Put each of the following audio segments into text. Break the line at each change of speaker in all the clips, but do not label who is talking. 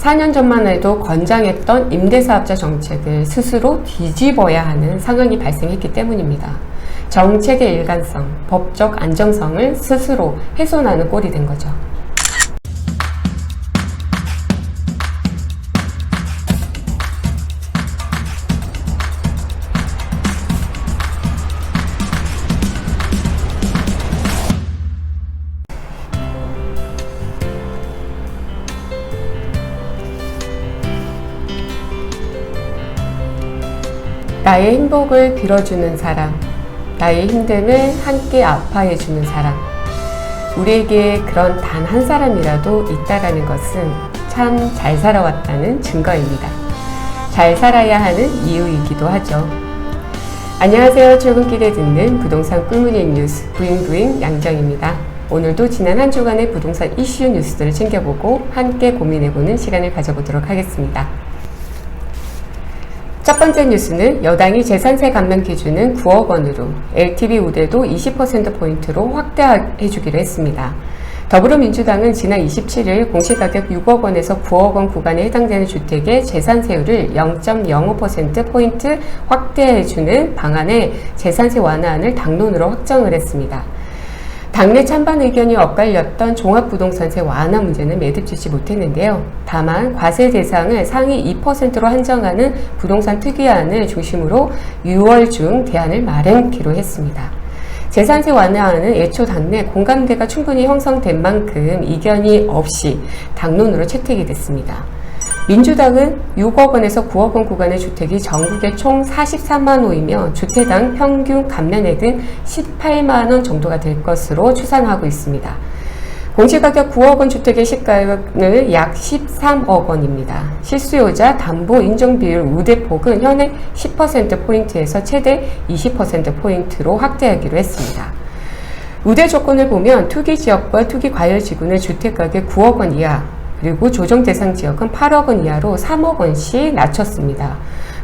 4년 전만 해도 권장했던 임대사업자 정책을 스스로 뒤집어야 하는 상황이 발생했기 때문입니다. 정책의 일관성, 법적 안정성을 스스로 훼손하는 꼴이 된 거죠. 나의 행복을 빌어주는 사람, 나의 힘듦을 함께 아파해주는 사람, 우리에게 그런 단 한 사람이라도 있다라는 것은 참 잘 살아왔다는 증거입니다. 잘 살아야 하는 이유이기도 하죠. 안녕하세요. 출근길에 듣는 부동산 꿀문의 뉴스 부잉부잉 양정입니다. 오늘도 지난 한 주간의 부동산 이슈 뉴스들을 챙겨보고 함께 고민해보는 시간을 가져보도록 하겠습니다. 첫 번째 뉴스는 여당이 재산세 감면 기준은 9억 원으로 LTV 우대도 20%포인트로 확대해 주기로 했습니다. 더불어민주당은 지난 27일 공시가격 6억 원에서 9억 원 구간에 해당되는 주택의 재산세율을 0.05%포인트 확대해주는 방안의 재산세 완화안을 당론으로 확정을 했습니다. 당내 찬반 의견이 엇갈렸던 종합부동산세 완화 문제는 매듭짓지 못했는데요. 다만 과세 대상을 상위 2%로 한정하는 부동산 특위안을 중심으로 6월 중 대안을 마련키로 했습니다. 재산세 완화안은 애초 당내 공감대가 충분히 형성된 만큼 이견이 없이 당론으로 채택이 됐습니다. 민주당은 6억 원에서 9억 원 구간의 주택이 전국에 총 43만 호이며 주택당 평균 감면액은 18만 원 정도가 될 것으로 추산하고 있습니다. 공시가격 9억 원 주택의 시가는 약 13억 원입니다. 실수요자 담보 인정 비율 우대폭은 현행 10%포인트에서 최대 20%포인트로 확대하기로 했습니다. 우대 조건을 보면 투기 지역과 투기 과열 지구는 주택가격 9억 원 이하, 그리고 조정 대상 지역은 8억 원 이하로 3억 원씩 낮췄습니다.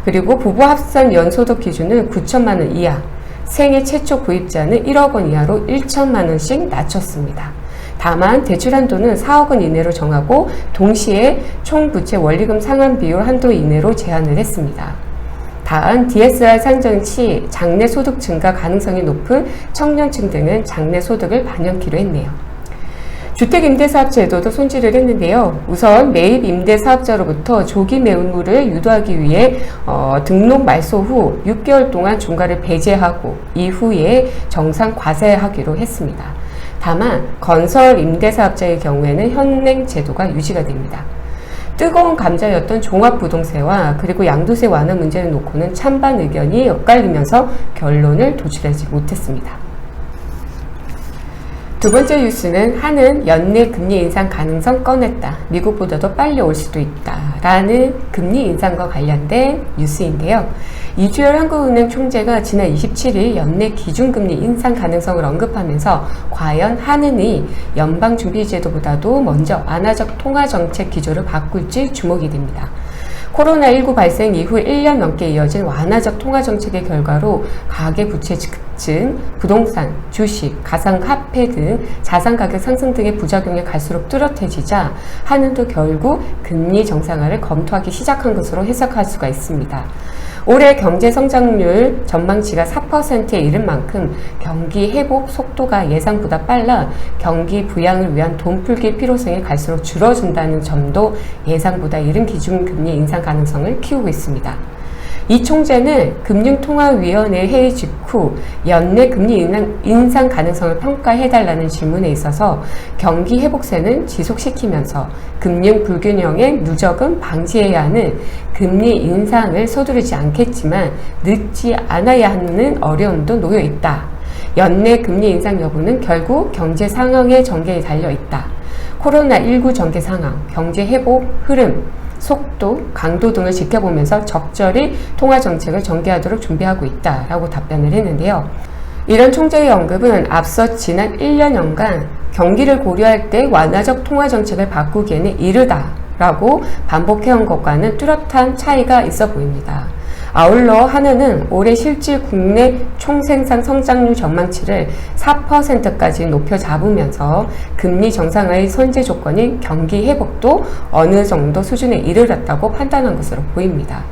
그리고 부부 합산 연소득 기준은 9천만 원 이하, 생애 최초 구입자는 1억 원 이하로 1천만 원씩 낮췄습니다. 다만 대출 한도는 4억 원 이내로 정하고 동시에 총 부채 원리금 상환 비율 한도 이내로 제한을 했습니다. 다음 DSR 시 장래 소득 증가 가능성이 높은 청년층 등은 장래 소득을 반영키로 했네요. 주택임대사업 제도도 손질을 했는데요. 우선 매입 임대사업자로부터 조기 매물을 유도하기 위해 어, 등록 말소 후 6개월 동안 중과를 배제하고 이후에 정상 과세하기로 했습니다. 다만 건설 임대사업자의 경우에는 현행 제도가 유지가 됩니다. 뜨거운 감자였던 종합부동세와 그리고 양도세 완화 문제를 놓고는 찬반 의견이 엇갈리면서 결론을 도출하지 못했습니다. 두 번째 뉴스는 한은 연내 금리 인상 가능성 꺼냈다. 미국보다 도 빨리 올 수도 있다. 라는 금리 인상과 관련된 뉴스인데요. 이주열 한국은행 총재가 지난 27일 연내 기준금리 인상 가능성을 언급하면서 과연 한은이 연방준비제도보다도 먼저 완화적 통화정책 기조를 바꿀지 주목이 됩니다. 코로나19 발생 이후 1년 넘게 이어진 완화적 통화정책의 결과로 가계부채 증, 부동산, 주식, 가상화폐 등 자산 가격 상승 등의 부작용이 갈수록 뚜렷해지자 한은도 결국 금리 정상화를 검토하기 시작한 것으로 해석할 수가 있습니다. 올해 경제 성장률 전망치가 4%에 이른 만큼 경기 회복 속도가 예상보다 빨라 경기 부양을 위한 돈 풀기 필요성이 갈수록 줄어든다는 점도 예상보다 이른 기준 금리 인상 가능성을 키우고 있습니다. 이 총재는 금융통화위원회 회의 직후 연내 금리 인상 가능성을 평가해달라는 질문에 있어서 경기 회복세는 지속시키면서 금융 불균형의 누적은 방지해야 하는 금리 인상을 서두르지 않겠지만 늦지 않아야 하는 어려움도 놓여 있다. 연내 금리 인상 여부는 결국 경제 상황의 전개에 달려 있다. 코로나19 전개 상황, 경제 회복 흐름, 속도, 강도 등을 지켜보면서 적절히 통화 정책을 전개하도록 준비하고 있다라고 답변을 했는데요. 이런 총재의 언급은 앞서 지난 1년여간 경기를 고려할 때 완화적 통화 정책을 바꾸기에는 이르다라고 반복해온 것과는 뚜렷한 차이가 있어 보입니다. 아울러 하나는 올해 실질 국내 총생산 성장률 전망치를 4%까지 높여 잡으면서 금리 정상화의 선제 조건인 경기 회복도 어느 정도 수준에 이르렀다고 판단한 것으로 보입니다.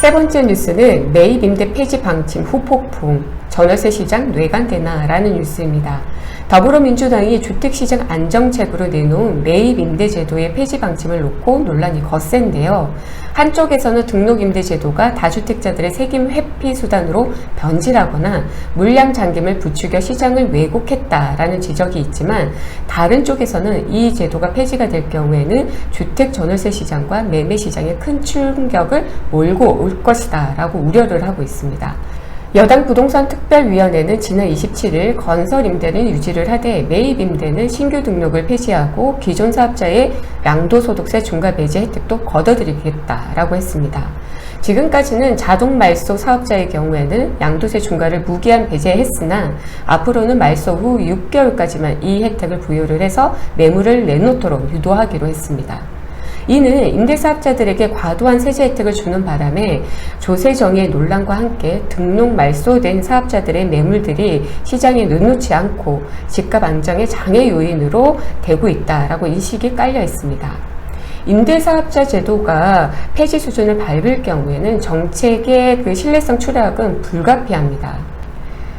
세 번째 뉴스는 매입 임대 폐지 방침 후폭풍, 전월세 시장 뇌관되나라는 뉴스입니다. 더불어민주당이 주택시장 안정책으로 내놓은 매입 임대 제도의 폐지 방침을 놓고 논란이 거센데요. 한쪽에서는 등록 임대 제도가 다주택자들의 세금 회피 수단으로 변질하거나 물량 잠김을 부추겨 시장을 왜곡했다라는 지적이 있지만 다른 쪽에서는 이 제도가 폐지가 될 경우에는 주택 전월세 시장과 매매 시장에 큰 충격을 몰고 올 것이다라고 우려를 하고 있습니다. 여당 부동산 특별위원회는 지난 27일 건설 임대는 유지를 하되 매입 임대는 신규 등록을 폐지하고 기존 사업자의 양도소득세 중과 배제 혜택도 걷어들이겠다라고 했습니다. 지금까지는 자동 말소 사업자의 경우에는 양도세 중과를 무기한 배제했으나 앞으로는 말소 후 6개월까지만 이 혜택을 부여를 해서 매물을 내놓도록 유도하기로 했습니다. 이는 임대사업자들에게 과도한 세제 혜택을 주는 바람에 조세 정의 논란과 함께 등록 말소된 사업자들의 매물들이 시장에 눈놓지 않고 집값 안정의 장애 요인으로 되고 있다라고 인식이 깔려 있습니다. 임대사업자 제도가 폐지 수준을 밟을 경우에는 정책의 그 신뢰성 추락은 불가피합니다.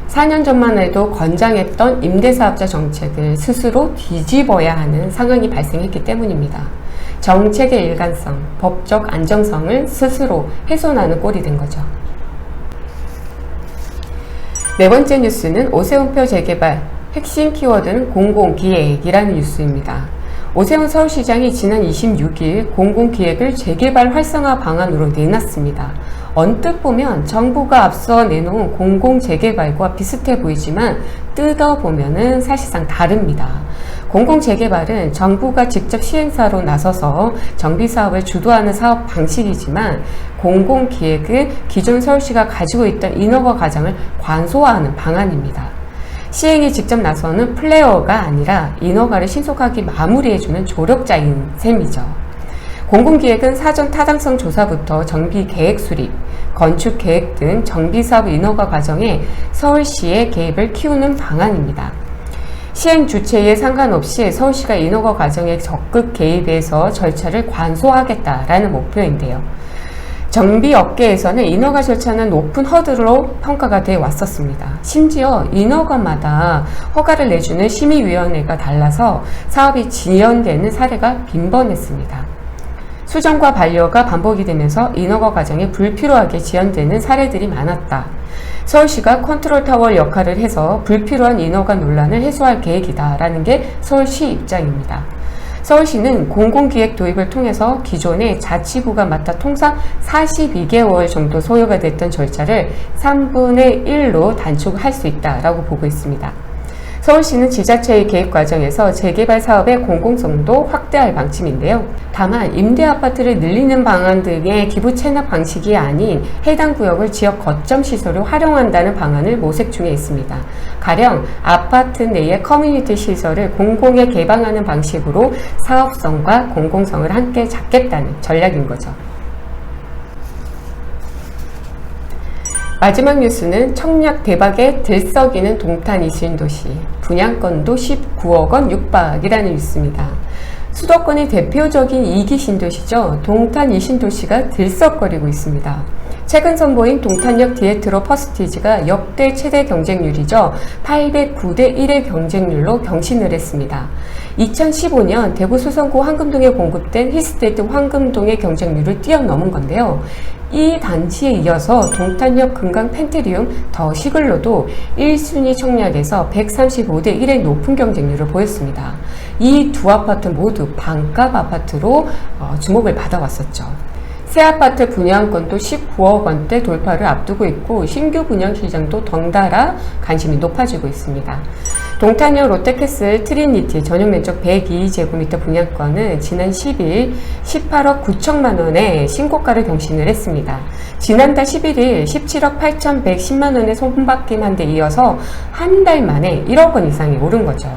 4년 전만 해도 권장했던 임대사업자 정책을 스스로 뒤집어야 하는 상황이 발생했기 때문입니다. 정책의 일관성, 법적 안정성을 스스로 훼손하는 꼴이 된 거죠. 네 번째 뉴스는 오세훈표 재개발, 핵심 키워드는 공공기획이라는 뉴스입니다. 오세훈 서울시장이 지난 26일 공공기획을 재개발 활성화 방안으로 내놨습니다. 언뜻 보면 정부가 앞서 내놓은 공공재개발과 비슷해 보이지만 뜯어보면 사실상 다릅니다. 공공재개발은 정부가 직접 시행사로 나서서 정비사업을 주도하는 사업 방식이지만 공공기획은 기존 서울시가 가지고 있던 인허가 과정을 관소화하는 방안입니다. 시행에 직접 나서는 플레이어가 아니라 인허가를 신속하게 마무리해주는 조력자인 셈이죠. 공공기획은 사전 타당성 조사부터 정비 계획 수립, 건축 계획 등 정비 사업 인허가 과정에 서울시의 개입을 키우는 방안입니다. 시행 주체에 상관없이 서울시가 인허가 과정에 적극 개입해서 절차를 관소하겠다라는 목표인데요. 정비 업계에서는 인허가 절차는 높은 허들로 평가가 돼 왔었습니다. 심지어 인허가마다 허가를 내주는 심의위원회가 달라서 사업이 지연되는 사례가 빈번했습니다. 수정과 반려가 반복이 되면서 인허가 과정이 불필요하게 지연되는 사례들이 많았다. 서울시가 컨트롤 타워 역할을 해서 불필요한 인허가 논란을 해소할 계획이다라는 게 서울시 입장입니다. 서울시는 공공기획 도입을 통해서 기존의 자치구가 맡아 통상 42개월 정도 소요가 됐던 절차를 3분의 1로 단축할 수 있다라고 보고 있습니다. 서울시는 지자체의 계획 과정에서 재개발 사업의 공공성도 확대할 방침인데요. 다만 임대 아파트를 늘리는 방안 등의 기부 채납 방식이 아닌 해당 구역을 지역 거점 시설로 활용한다는 방안을 모색 중에 있습니다. 가령 아파트 내의 커뮤니티 시설을 공공에 개방하는 방식으로 사업성과 공공성을 함께 잡겠다는 전략인 거죠. 마지막 뉴스는 청약 대박에 들썩이는 동탄 이신도시 분양권도 19억 원 육박이라는 뉴스입니다. 수도권의 대표적인 이기 신도시죠. 동탄 이신도시가 들썩거리고 있습니다. 최근 선보인 동탄역 디에트로 퍼스티지가 역대 최대 경쟁률이죠. 809대 1의 경쟁률로 경신을 했습니다. 2015년 대구 수성구 황금동에 공급된 힐스테이트 황금동의 경쟁률을 뛰어넘은 건데요. 이 단지에 이어서 동탄역 금강 펜테리움 더 시글로도 1순위 청약에서 135대 1의 높은 경쟁률을 보였습니다. 이 두 아파트 모두 반값 아파트로 어, 주목을 받아왔었죠. 새 아파트 분양권도 19억 원대 돌파를 앞두고 있고 신규 분양 시장도 덩달아 관심이 높아지고 있습니다. 동탄역 롯데캐슬 트리니티 전용 면적 102제곱미터 분양권은 지난 10일 18억 9천만 원의 신고가를 경신을 했습니다. 지난달 11일 17억 8,110만 원의 손바뀜한 데 이어서 한 달 만에 1억 원 이상이 오른 거죠.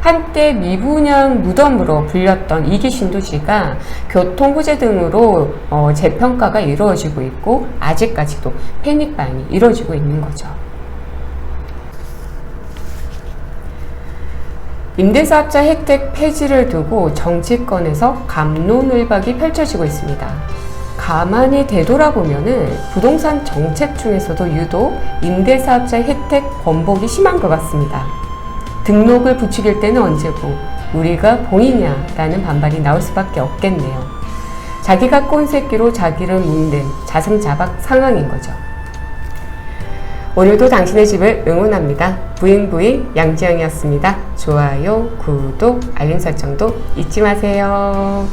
한때 미분양 무덤으로 불렸던 이기 신도시가 교통 호재 등으로 어, 재평가가 이루어지고 있고 아직까지도 패닉바잉이 이루어지고 있는 거죠. 임대사업자 혜택 폐지를 두고 정치권에서 감론을박이 펼쳐지고 있습니다. 가만히 되돌아보면은 부동산 정책 중에서도 유독 임대사업자 혜택 번복이 심한 것 같습니다. 등록을 부추길 때는 언제고 우리가 보이냐라는 반발이 나올 수밖에 없겠네요. 자기가 꼰 새끼로 자기를 묶는 자승자박 상황인 거죠. 오늘도 당신의 집을 응원합니다. 부잉부잉 양지영이었습니다. 좋아요, 구독, 알림 설정도 잊지 마세요.